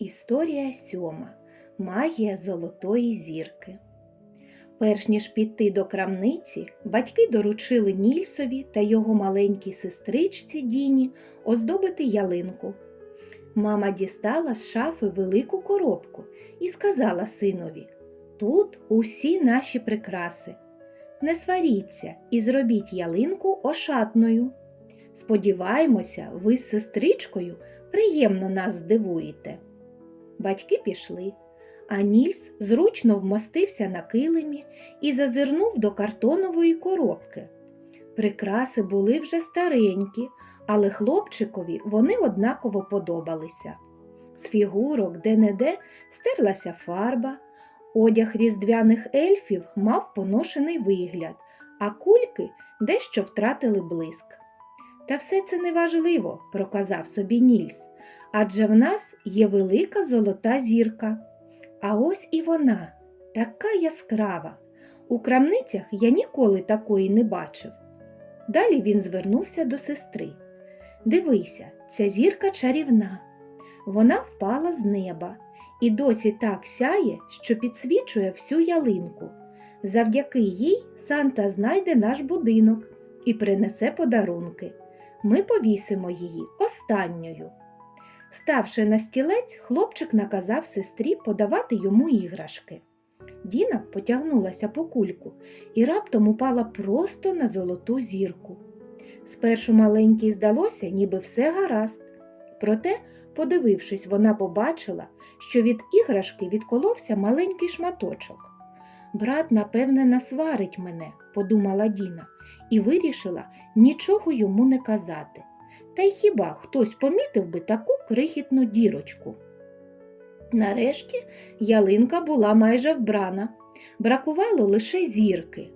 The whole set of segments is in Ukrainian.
Історія сьома. Магія золотої зірки. Перш ніж піти до крамниці, батьки доручили Нільсові та його маленькій сестричці Діні оздобити ялинку. Мама дістала з шафи велику коробку і сказала синові: Тут усі наші прикраси. Не сваріться і зробіть ялинку ошатною. Сподіваємося, ви з сестричкою приємно нас здивуєте. Батьки пішли, а Нільс зручно вмостився на килимі і зазирнув до картонової коробки. Прикраси були вже старенькі, але хлопчикові вони однаково подобалися. З фігурок де-не-де стерлася фарба, одяг різдвяних ельфів мав поношений вигляд, а кульки дещо втратили блиск. Та все це неважливо, проказав собі Нільс, адже в нас є велика золота зірка. А ось і вона, така яскрава. У крамницях я ніколи такої не бачив. Далі він звернувся до сестри. Дивися, ця зірка чарівна. Вона впала з неба і досі так сяє, що підсвічує всю ялинку. Завдяки їй Санта знайде наш будинок і принесе подарунки. Ми повісимо її останньою. Ставши на стілець, хлопчик наказав сестрі подавати йому іграшки. Діна потягнулася по кульку і раптом упала просто на золоту зірку. Спершу маленькій здалося, ніби все гаразд. Проте, подивившись, вона побачила, що від іграшки відколовся маленький шматочок. Брат, напевне, насварить мене, подумала Діна, і вирішила нічого йому не казати. Та й хіба хтось помітив би таку крихітну дірочку? Нарешті ялинка була майже вбрана. Бракувало лише зірки.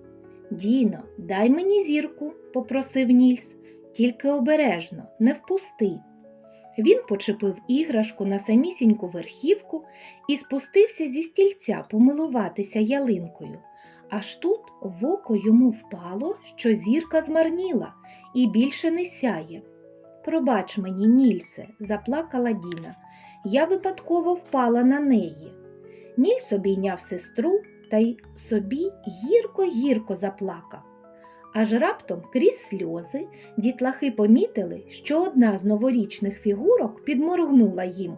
Діно, дай мені зірку, попросив Нільс, тільки обережно, не впусти. Він почепив іграшку на самісіньку верхівку і спустився зі стільця помилуватися ялинкою. Аж тут в око йому впало, що зірка змарніла і більше не сяє. Пробач мені, Нільсе, заплакала Діна. Я випадково впала на неї. Нільс обійняв сестру та й собі гірко-гірко заплакав. Аж раптом крізь сльози дітлахи помітили, що одна з новорічних фігурок підморгнула їм.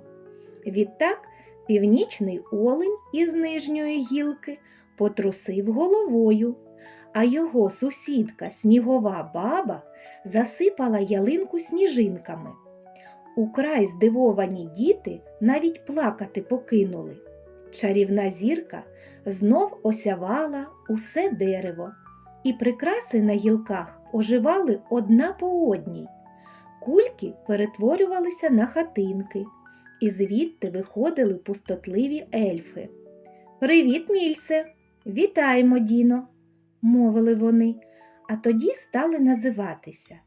Відтак північний олень із нижньої гілки потрусив головою, а його сусідка снігова баба засипала ялинку сніжинками. Украй здивовані діти навіть плакати покинули. Чарівна зірка знов осявала усе дерево, і прикраси на гілках оживали одна по одній. Кульки перетворювалися на хатинки, і звідти виходили пустотливі ельфи. Привіт, Нільсе! Вітаємо, Діно, мовили вони, а тоді стали називатися.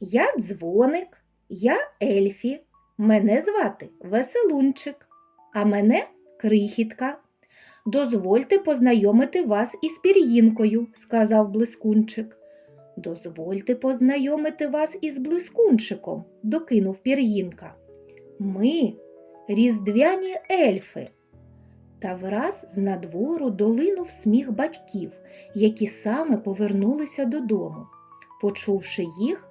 Я дзвоник, я ельфі, мене звати Веселунчик, а мене крихітка. Дозвольте познайомити вас із пір'їнкою, сказав блискунчик. Дозвольте познайомити вас із блискунчиком, докинув пір'їнка. Ми різдвяні ельфи. Та враз з надвору долинув сміх батьків, які саме повернулися додому. Почувши їх,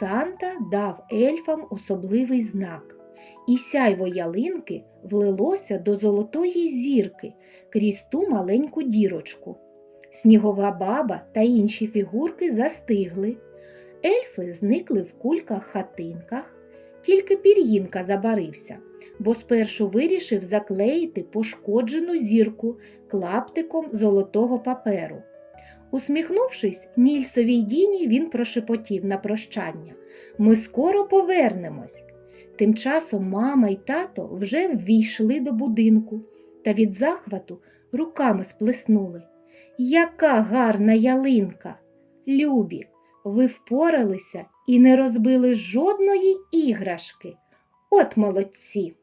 Санта дав ельфам особливий знак, і сяйво ялинки влилося до золотої зірки крізь ту маленьку дірочку. Снігова баба та інші фігурки застигли. Ельфи зникли в кульках-хатинках, тільки пір'їнка забарився, бо спершу вирішив заклеїти пошкоджену зірку клаптиком золотого паперу. Усміхнувшись, Нільсовій Діні він прошепотів на прощання Ми скоро повернемось. Тим часом мама й тато вже ввійшли до будинку та від захвату руками сплеснули. Яка гарна ялинка! Любі, ви впоралися і не розбили жодної іграшки. От молодці!